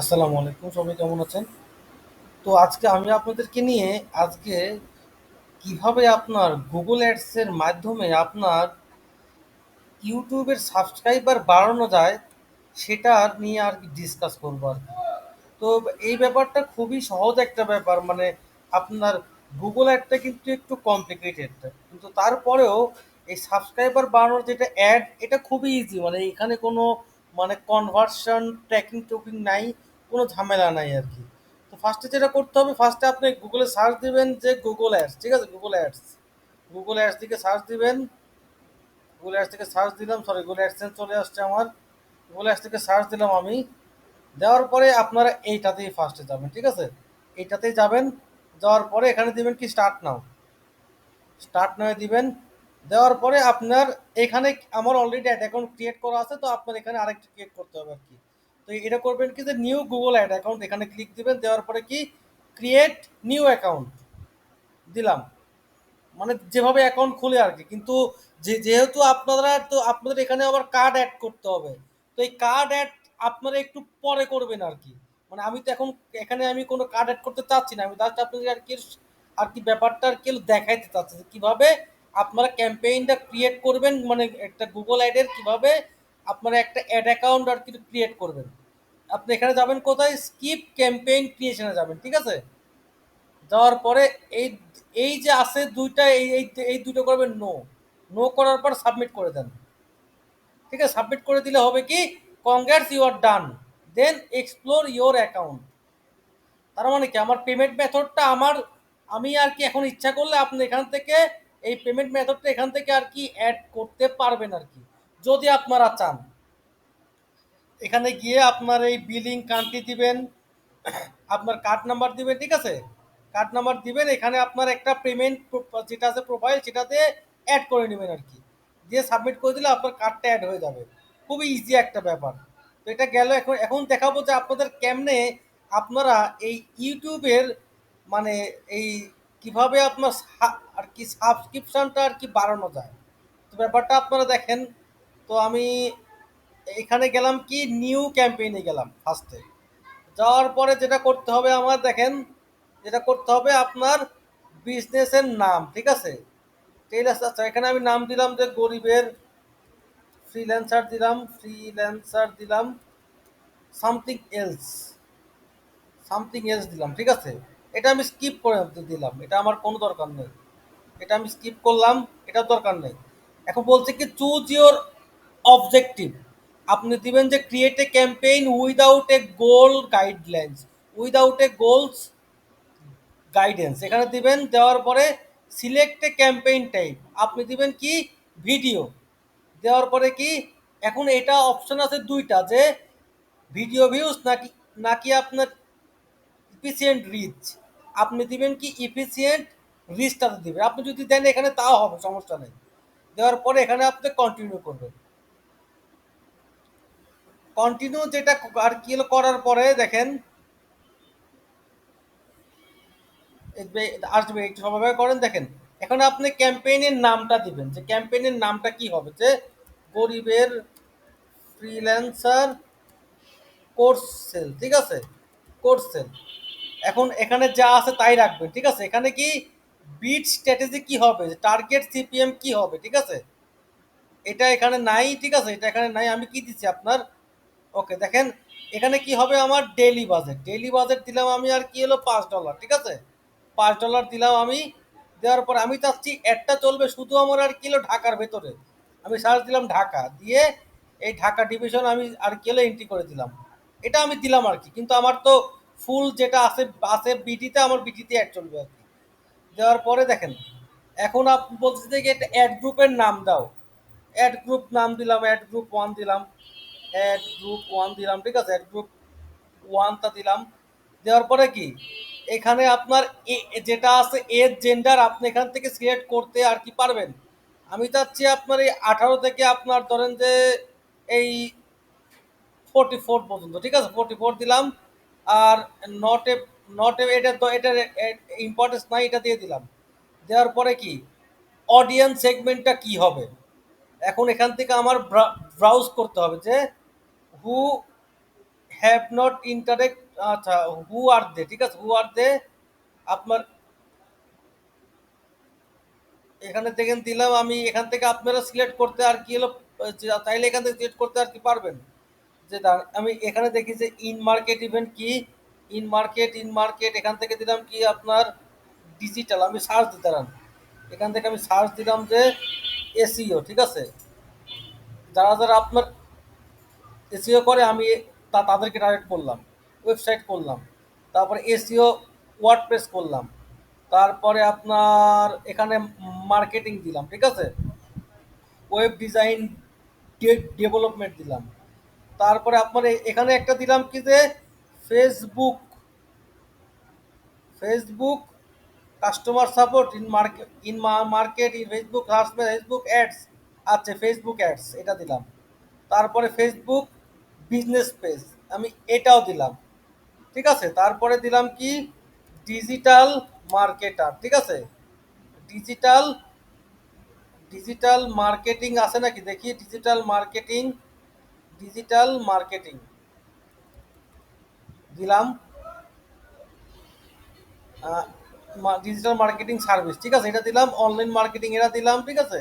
আসসালামু আলাইকুম, সবাই কেমন আছেন? তো আজকে আমি আপনাদেরকে নিয়ে আজকে কীভাবে আপনার গুগল অ্যাডসের মাধ্যমে আপনার ইউটিউবের সাবস্ক্রাইবার বাড়ানো যায়, সেটা নিয়ে আর কি ডিসকাস করব আর কি। তো এই ব্যাপারটা খুবই সহজ একটা ব্যাপার মানে আপনার গুগল অ্যাডটা কিন্তু একটু কমপ্লিকেটেড কিন্তু তারপরেও এই সাবস্ক্রাইবার বাড়ানোর যেটা অ্যাড এটা খুবই ইজি মানে এখানে কোনো মানে কনভার্সন ট্র্যাকিং টুকিং নাই, কোনো ঝামেলা নাই আর কি। তো ফার্স্টে যেটা করতে হবে ফার্স্টে আপনি গুগলে সার্চ দিবেন যে গুগল অ্যাডস ঠিক আছে? গুগল অ্যাডস গুগল অ্যাডস থেকে সার্চ দিবেন। গুগল অ্যাডস থেকে সার্চ দিলাম সরি গুগল অ্যাডসেন্স চলে আসছে আমার। গুগল অ্যাডস থেকে সার্চ দিলাম আমি। দেওয়ার পরে আপনারা এইটাতেই ফার্স্টে যাবেন, ঠিক আছে? এইটাতেই যাবেন। যাওয়ার পরে এখানে দিবেন কি স্টার্ট নাও স্টার্ট নাও দিবেন। দেওয়ার পরে আপনার এখানে আমার অলরেডি অ্যাড অ্যাকাউন্ট ক্রিয়েট করা আছে, তো আপনার এখানে আরেকটা ক্রিয়েট করতে হবে আর কি তো এটা করবেন কি যে নিউ গুগল অ্যাড অ্যাকাউন্ট এখানে ক্লিক দিবেন, দেওয়ার পরে কি ক্রিয়েট নিউ অ্যাকাউন্ট দিলাম। মানে যেভাবে অ্যাকাউন্ট খুলে আর কি কিন্তু যে, যেহেতু আপনারা, তো আপনাদের এখানে আবার কার্ড অ্যাড করতে হবে। তো এই কার্ড অ্যাড আপনারা একটু পরে করবেন আর কি মানে আমি তো এখন, এখানে আমি কোনো কার্ড অ্যাড করতে চাচ্ছি না, আমি জাস্ট আপনাদের আর কি আর কি ব্যাপারটা আর কি দেখাইতে চাচ্ছি কীভাবে আপনারা ক্যাম্পেইনটা ক্রিয়েট করবেন মানে একটা গুগল অ্যাডের কীভাবে আপনারা একটা অ্যাড অ্যাকাউন্ট আর কি ক্রিয়েট করবেন। আপনি এখানে যাবেন কোথায়? স্কিপ ক্যাম্পেইন ক্রিয়েশনে যাবেন, ঠিক আছে? যাওয়ার পরে এই এই যে আছে দুইটা, এই এই দুটো করবেন নো নো করার পর সাবমিট করে দেন। ঠিক আছে? সাবমিট করে দিলে হবে কি? Congrats you are done then explore your account তার মানে কি? আমার পেমেন্ট মেথডটা আমার, আমি আর কি এখন ইচ্ছা করলে আপনি এখান থেকে এই পেমেন্ট মেথডটা এখান থেকে আর কি অ্যাড করতে পারবেন আর কি, যদি আপনারা চান। এখানে গিয়ে আপনার এই বিলিং কান্ট্রি দিবেন, আপনার কার্ড নাম্বার দিবেন, ঠিক আছে? কার্ড নাম্বার দিবেন, এখানে আপনার একটা পেমেন্ট যেটা আছে প্রোফাইল সেটাতে অ্যাড করে নেবেন আর কি। দিয়ে সাবমিট করে দিলে আপনার কার্ডটা অ্যাড হয়ে যাবে। খুবই ইজি একটা ব্যাপার। তো এটা গেল এখন এখন দেখাবো যে আপনাদের কেমনে আপনারা এই ইউটিউবের মানে এই কীভাবে আপনার আর কি সাবস্ক্রিপশনটা আর কি বাড়ানো যায়? তো ব্যাপারটা আপনারা দেখেন, তো আমি এখানে গেলাম কি নিউ ক্যাম্পেইনে গেলাম ফার্স্টে যাওয়ার পরে যেটা করতে হবে আমার, দেখেন, যেটা করতে হবে আপনার বিজনেসের নাম, ঠিক আছে? আচ্ছা এখানে আমি নাম দিলাম যে গরিবের ফ্রিল্যান্সার দিলাম ফ্রিল্যান্সার দিলাম সামথিং এলস সামথিং এলস দিলাম, ঠিক আছে? এটা আমি স্কিপ করে দিলাম, এটা আমার কোনো দরকার নেই। এটা আমি স্কিপ করলাম, এটার দরকার নেই। এখন বলছে কি চুজ ইওর অবজেক্টিভ আপনি দিবেন যে create a campaign without a goal guidelines without a goals guidance এখানে দিবেন, দেওয়ার পরে সিলেক্ট এ ক্যাম্পেইন টাইপ আপনি দিবেন কি ভিডিও দেওয়ার পরে কি, এখন এটা অপশন আছে দুইটা, যে ভিডিও ভিউজ নাকি নাকি আপনার ইফিসিয়েন্ট রিচ আপনি দিবেন কি ইফিসিয়েন্ট রিচটাতে দিবেন। আপনি যদি দেন এখানে, তাও হবে, সমস্যা নেই। দেওয়ার পরে এখানে আপনি কন্টিনিউ করবেন। কন্টিনিউ যেটা আর কি করার পরে দেখেন আসবে, একটু সবাই করেন, দেখেন, এখন আপনি ক্যাম্পেইনের নামটা দিবেন। যে ক্যাম্পেইনের নামটা কি হবে? যে গরিবের ফ্রিল্যান্সার কোর্স সেল ঠিক আছে? কোর্স সেল এখন এখানে যা আছে তাই রাখবেন, ঠিক আছে? এখানে কি বিট স্ট্র্যাটেজি কি হবে? টার্গেট সিপিএম কি হবে, ঠিক আছে? এটা এখানে নাই, ঠিক আছে? এটা এখানে নাই, আমি কি দিচ্ছি আপনার? ওকে দেখেন, এখানে কি হবে আমার ডেইলি বাজেট ডেইলি বাজেট দিলাম আমি আর কি হলো পাঁচ ডলার ঠিক আছে? পাঁচ ডলার দিলাম আমি, দেওয়ার পর আমি চাচ্ছি একটা চলবে শুধু আমার আর কিলো ঢাকার ভেতরে। আমি সার্চ দিলাম ঢাকা, দিয়ে এই ঢাকা ডিভিশন আমি আর কিলো এন্ট্রি করে দিলাম। এটা আমি দিলাম আর কি, কিন্তু আমার তো ফুল যেটা আছে আছে বিটিতে, আমার বিটিতে অ্যাড চলবে আর কি। দেওয়ার পরে দেখেন, এখন আপনি বলছি যে একটা অ্যাড গ্রুপের নাম দাও। অ্যাড গ্রুপ নাম দিলাম অ্যাড গ্রুপ ওয়ান দিলাম অ্যাড গ্রুপ ওয়ান দিলাম, ঠিক আছে? অ্যাড গ্রুপ ওয়ানটা দিলাম। দেওয়ার পরে কি, এখানে আপনার যেটা আছে এর জেন্ডার আপনি এখান থেকে সিলেক্ট করতে আর কি পারবেন। আমি চাচ্ছি আপনার এই আঠারো থেকে আপনার ধরেন যে এই ফোরটি ফোর পর্যন্ত, ঠিক আছে? ফোরটি ফোর দিলাম আর নটে নটে এটা এটার ইম্পর্টেন্স নাই, এটা দিয়ে দিলাম। দেওয়ার পরে কি? অডিয়েন্স সেগমেন্টটা কি হবে? এখন এখান থেকে আমার ব্রাউজ করতে হবে যে হু হ্যাভ নট ইন্টারেক্ট আচ্ছা হু আর দে ঠিক আছে? হু আর দে আপনার, এখানে দেখেন দিলাম আমি, এখান থেকে আপনারা সিলেক্ট করতে আর কি হলো চাইলে এখান থেকে সিলেক্ট করতে আর কি পারবেন? যে আমি এখানে দেখি যে ইন মার্কেট ইভেন্ট কি? ইন মার্কেট ইন মার্কেট এখান থেকে দিলাম কি আপনার ডিজিটাল আমি সার্চ দিতাম এখান থেকে আমি সার্চ দিলাম যে এসিও ঠিক আছে? যারা যারা আপনার এসিও করে, আমি তা তাদেরকে টার্গেট করলাম ওয়েবসাইট করলাম, তারপরে এসিও ওয়ার্ড প্রেস করলাম, তারপরে আপনার এখানে মার্কেটিং দিলাম, ঠিক আছে? ওয়েব ডিজাইন ডেভেলপমেন্ট দিলাম। তারপরে আপনার এখানে একটা দিলাম কি যে Facebook Facebook customer support in market in market in Facebook Facebook ads আচ্ছা ফেসবুক অ্যাডস এটা দিলাম। তারপরে ফেসবুক বিজনেস পেজ আমি এটাও দিলাম। ঠিক আছে? তারপরে দিলাম কি? ডিজিটাল মার্কেটার ঠিক আছে? ডিজিটাল ডিজিটাল মার্কেটিং আছে নাকি? দেখি ডিজিটাল মার্কেটিং ডিজিটাল মার্কেটিং। দিলাম। ডিজিটাল মার্কেটিং সার্ভিস, ঠিক আছে? এটা দিলাম, অনলাইন মার্কেটিং এটা দিলাম, ঠিক আছে?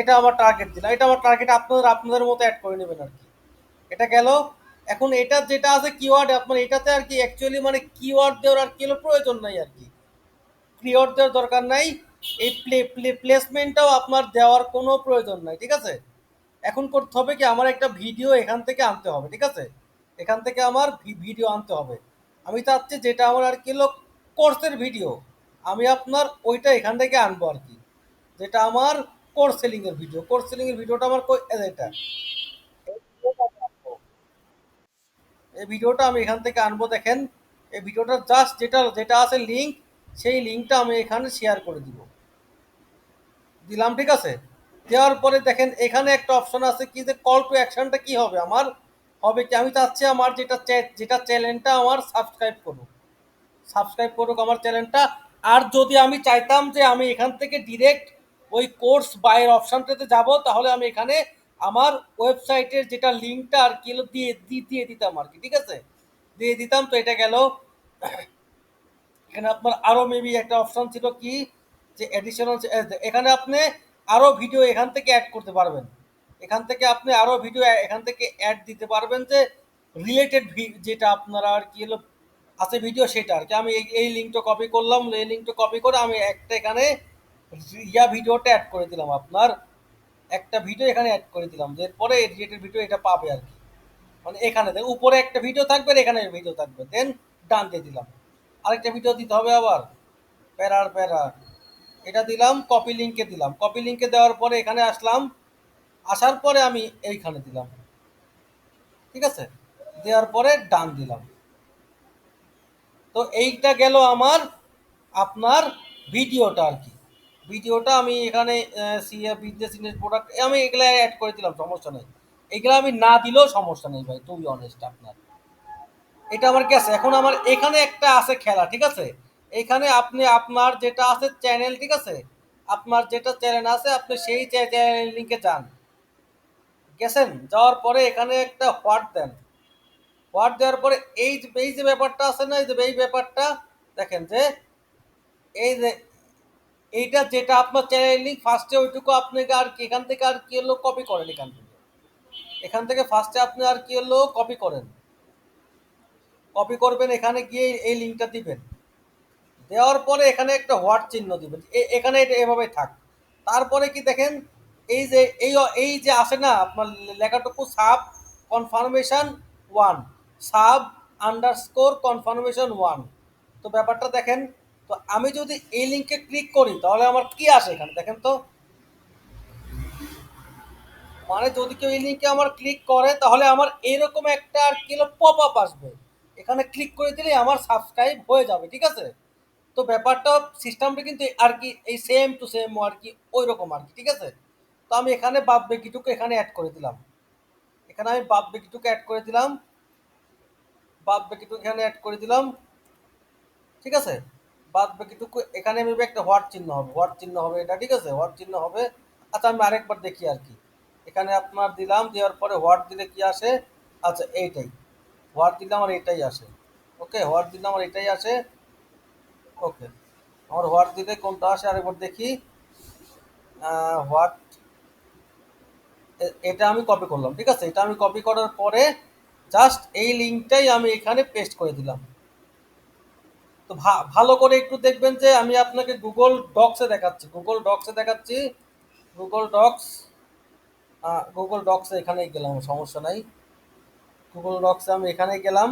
এটা আমার টার্গেট দিলাম। এটা আমার টার্গেট আপনাদের আপনাদের মতো অ্যাড করে নেবেন আর কি এটা গেল। এখন এটা যেটা আছে কিওয়ার্ড আপনার এটাতে আর কি অ্যাকচুয়ালি মানে কিওয়ার্ড দেওয়ার আর কি প্রয়োজন নাই আর কি কিওয়ার্ড দেওয়ার দরকার নাই। এই প্লে প্লে প্লেসমেন্টটাও আপনার দেওয়ার কোনো প্রয়োজন নাই, ঠিক আছে? এখন করতে হবে কি আমার একটা ভিডিও এখান থেকে আনতে হবে, ঠিক আছে? এখান থেকে আমার ভিডিও আনতে হবে। আমি চাচ্ছি যেটা আমার আর কি হলো কোর্সের ভিডিও। আমি আপনার ওইটা এখান থেকে আনব আর কি। যেটা আমার কোর্স সেলিংয়ের ভিডিও। কোর্স সেলিংয়ের ভিডিওটা আমার এটা। এই ভিডিওটা আমি এখান থেকে আনব, দেখেন। এই ভিডিওটা জাস্ট যেটা যেটা আছে লিঙ্ক সেই লিঙ্কটা আমি এখানে শেয়ার করে দিব। দিলাম, ঠিক আছে? দেওয়ার পরে দেখেন এখানে একটা অপশন আছে কি যে কল টু অ্যাকশনটা কি হবে? আমার হবে কি? আমি চাচ্ছি আমার যেটা যেটা চ্যানেলটা আমার সাবস্ক্রাইব করুক। সাবস্ক্রাইব করুক আমার চ্যানেলটা আর যদি আমি চাইতাম যে আমি এখান থেকে ডিরেক্ট ওই কোর্স বাইয়ের অপশানটাতে যাব, তাহলে আমি এখানে আমার ওয়েবসাইটের যেটা লিঙ্কটা আর কি হলো, দিয়ে দিয়ে দিতাম আর কি, ঠিক আছে? দিয়ে দিতাম, তো এটা গেল। এখানে আপনার আরও মেবি একটা অপশান ছিল কি? যে অ্যাডিশনাল এখানে আপনি আরও ভিডিও এখান থেকে অ্যাড করতে পারবেন। এখান থেকে আপনি আরও ভিডিও এখান থেকে অ্যাড দিতে পারবেন যে রিলেটেড যেটা আপনারা আর কি হলো, আছে ভিডিও সেটা আর কি। আমি এই লিঙ্কটা কপি করলাম, এই লিঙ্কটা কপি করে আমি একটা এখানে ইয়া ভিডিওটা অ্যাড করে দিলাম আপনার। একটা ভিডিও এখানে অ্যাড করে দিলাম এরপরে রিলেটেড ভিডিও এটা পাবে আর কি। মানে এখানে উপরে একটা ভিডিও থাকবে এখানে ভিডিও থাকবে। দেন ডান দিয়ে দিলাম। আরেকটা ভিডিও দিতে হবে আবার। প্যারার প্যারা এটা দিলাম কপি লিঙ্কে দিলাম। কপি লিঙ্কে দেওয়ার পরে এখানে আসলাম। আসার পরে আমি এইখানে দিলাম। ঠিক আছে? দেওয়ার পরে ডান দিলাম। তো এইটা গেল আমার, আপনার ভিডিওটা আর কি। ভিডিওটা আমি এখানে সিএ বিজনেস ইনভেস্ট প্রোডাক্ট আমি এগুলো অ্যাড করে দিলাম, সমস্যা নেই। এগুলো আমি না দিলেও সমস্যা নেই ভাই বি অনেস্ট আপনার। এটা আমার আছে এখন আমার এখানে একটা আছে খেলা, ঠিক আছে? এখানে আপনি আপনার যেটা আছে চ্যানেল ঠিক আছে? আপনার যেটা চ্যানেল আছে, আপনি সেই চ্যানেল লিঙ্কে যান। গেছেন? যাওয়ার পরে এখানে একটা হোয়াট দেন। হোয়াট দেওয়ার পরে এই যে এই যে ব্যাপারটা আছে না, এই যে, এই ব্যাপারটা, দেখেন যে, এই যে, এইটা যেটা আপনার চ্যানেল লিঙ্ক ফার্স্টে ওইটুকু আপনাকে আর কি, এখান থেকে আর কি হলো কপি করেন এখান থেকে। এখান থেকে ফার্স্টে আপনি আর কি হলো কপি করেন। কপি করবেন, এখানে গিয়ে এই লিঙ্কটা দিবেন। দেওয়ার পরে এখানে একটা হোয়াট চিহ্ন দিবেন। এখানে এটা এভাবে থাক। তারপরে কি দেখেন, এই যে, এই এই যে আসে না, আপনার লেখাটুকু sub confirmation one, sub underscore confirmation one. তো ব্যাপারটা দেখেন, তো আমি যদি এই লিঙ্কে ক্লিক করি, তাহলে আমার কি আসে এখানে? দেখেন তো। মানে যদি কেউ এই লিঙ্কে আমার ক্লিক করে, তাহলে আমার এরকম একটা আর কি পপ আপ আসবে। এখানে ক্লিক করে দিলেই আমার সাবস্ক্রাইব হয়ে যাবে, ঠিক আছে? তো ব্যাপারটা সিস্টেমটা কিন্তু আর কি, এই সেম টু সেম আর কি ওই রকম আর কি, ঠিক আছে? তো আমি এখানে বাপ বেকিটুকু এখানে অ্যাড করে দিলাম। এখানে আমি বাদ বেকিটুকু অ্যাড করে দিলাম। বাদ বেকিটুকু এখানে অ্যাড করে দিলাম। ঠিক আছে? বাদ বাকিটুকু এখানে মেবি একটা হোয়াট চিহ্ন হবে হোয়াট চিহ্ন হবে এটা, ঠিক আছে? হোয়াট চিহ্ন হবে। আচ্ছা আমি আরেকবার দেখি আর কি। এখানে আপনার দিলাম, দেওয়ার পরে হোয়াট দিলে কি আসে? আচ্ছা এইটাই। হোয়াট দিলে আমার এটাই আসে। ওকে হোয়াট দিলে আমার এটাই আসে। ওকে আমার হোয়াট দিলে কোনটা আসে আরেকবার দেখি। হোয়াট? এটা আমি কপি করলাম, ঠিক আছে? এটা আমি কপি করার পরে জাস্ট এই লিঙ্কটাই আমি এখানে পেস্ট করে দিলাম। তো ভালো করে একটু দেখবেন যে আমি আপনাকে গুগল ডক্সে দেখাচ্ছি। গুগল ডক্সে দেখাচ্ছি। গুগল ডক্স গুগল ডক্সে এখানেই গেলাম, সমস্যা নাই। গুগল ডক্সে আমি এখানেই গেলাম।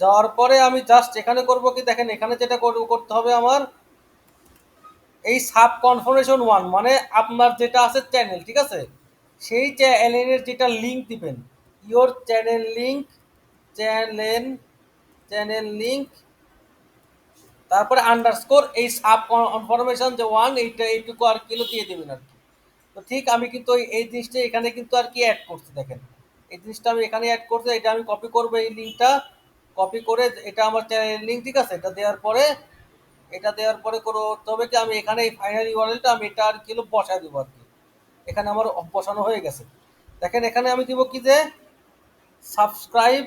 যাওয়ার পরে আমি জাস্ট এখানে করব কি দেখেন, এখানে যেটা করতে হবে আমার, এই সাব কনফার্মেশন ওয়ান মানে আপনার যেটা আছে চ্যানেল ঠিক আছে? সেই চ্যানেলের যেটা লিঙ্ক দিবেন your channel link channel channel link তারপরে আন্ডারস্কোর এই সাব কনফার্মেশন যে ওয়ান এইটা এইটুকু আর কিলো দিয়ে দেবেন আর কি। তো ঠিক আমি কিন্তু এই জিনিসটা এখানে কিন্তু আর কি অ্যাড করছি, দেখেন। এই জিনিসটা আমি এখানে অ্যাড করছি এটা আমি কপি করব এই লিঙ্কটা কপি করে এটা আমার চ্যানেল লিঙ্ক ঠিক আছে? এটা দেওয়ার পরে, এটা দেওয়ার পরে করতে হবে কি? আমি এখানে এই ফাইনাল ইউআরএলটা আমি এটা আর কিলো বসাই দেবো আর কি। এখানে আমার বসানো হয়ে গেছে। দেখেন, এখানে আমি দিব কি যে subscribe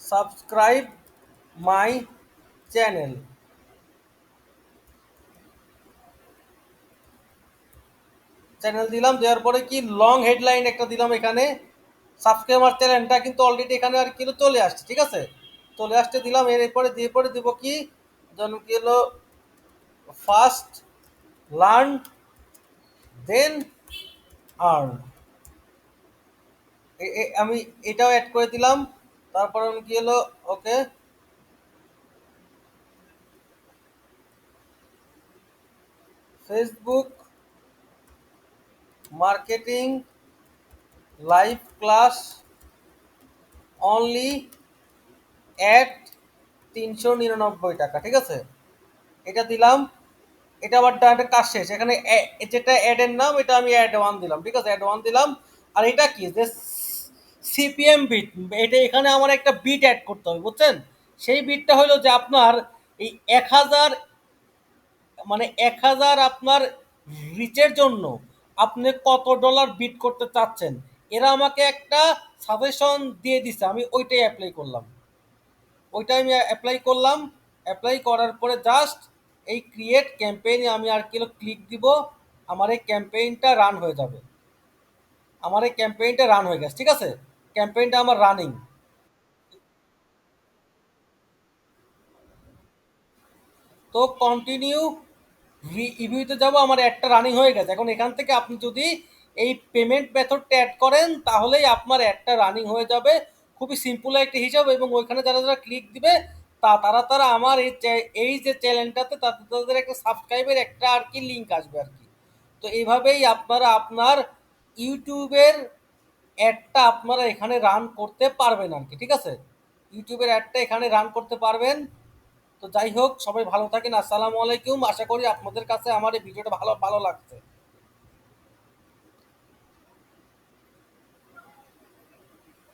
subscribe my channel channel দিলাম, দেওয়ার পরে কি? লং হেডলাইন একটা দিলাম এখানে। সাবস্ক্রাইবার চ্যানেলটা কিন্তু অলরেডি এখানে আর কিন্তু চলে আসছে, ঠিক আছে? চলে আসতে দিলাম, এরপরে দিয়ে পরে দিব কি? যেন কি হলো? ফার্স্ট লার্ন দেন আর্ন আমি এটাও অ্যাড করে দিলাম, তারপর আমি কি হলো? Okay Facebook marketing live class only at তিনশো নিরানব্বই টাকা, ঠিক আছে? এটা দিলাম, এটা আবার ডাইরেক্ট কাজ শেষ। এখানে যেটা অ্যাডের নাম, এটা আমি অ্যাড ওয়ান দিলাম, ঠিক আছে? অ্যাড ওয়ান দিলাম। আর এটা কি? যে সিপিএম বিট এটা এখানে আমার একটা বিট অ্যাড করতে হবে, বুঝছেন? সেই বিটটা হলো যে আপনার এই এক হাজার মানে এক হাজার আপনার রিচের জন্য আপনি কত ডলার বিট করতে চাচ্ছেন? এরা আমাকে একটা সাজেশন দিয়ে দিছে, আমি ওইটাই অ্যাপ্লাই করলাম। ওইটাই আমি অ্যাপ্লাই করলাম অ্যাপ্লাই করার পরে জাস্ট এই ক্রিয়েট ক্যাম্পেইনে আমি আর কিলো ক্লিক দিব, আমার এই ক্যাম্পেইনটা রান হয়ে যাবে। আমার এই ক্যাম্পেইনটা রান হয়ে গেছে, ঠিক আছে? ক্যাম্পেইনটা আমার রানিং তো কন্টিনিউ রিভিউতে যাব, আমার একটা রানিং হয়ে গেছে। এখন এখান থেকে আপনি যদি এই পেমেন্ট মেথডটা অ্যাড করেন, তাহলেই আপনার অ্যাডটা রানিং হয়ে যাবে। খুবই সিম্পল একটা হিসাব এবং ওইখানে যারা যারা ক্লিক দিবে, তা তারা তারা আমার এই এই যে চ্যানেলটাতে তাদের তাদের একটা সাবস্ক্রাইবের একটা আর কি লিঙ্ক আসবে আর কি। তো এইভাবেই আপনারা আপনার ইউটিউবের অ্যাডটা আপনারা এখানে রান করতে পারবেন আর কি, ঠিক আছে? ইউটিউবের অ্যাডটা এখানে রান করতে পারবেন। তো যাই হোক, সবাই ভালো থাকেন, আসসালামু আলাইকুম। আশা করি আপনাদের কাছে আমার এই ভিডিওটা ভালো ভালো লাগছে।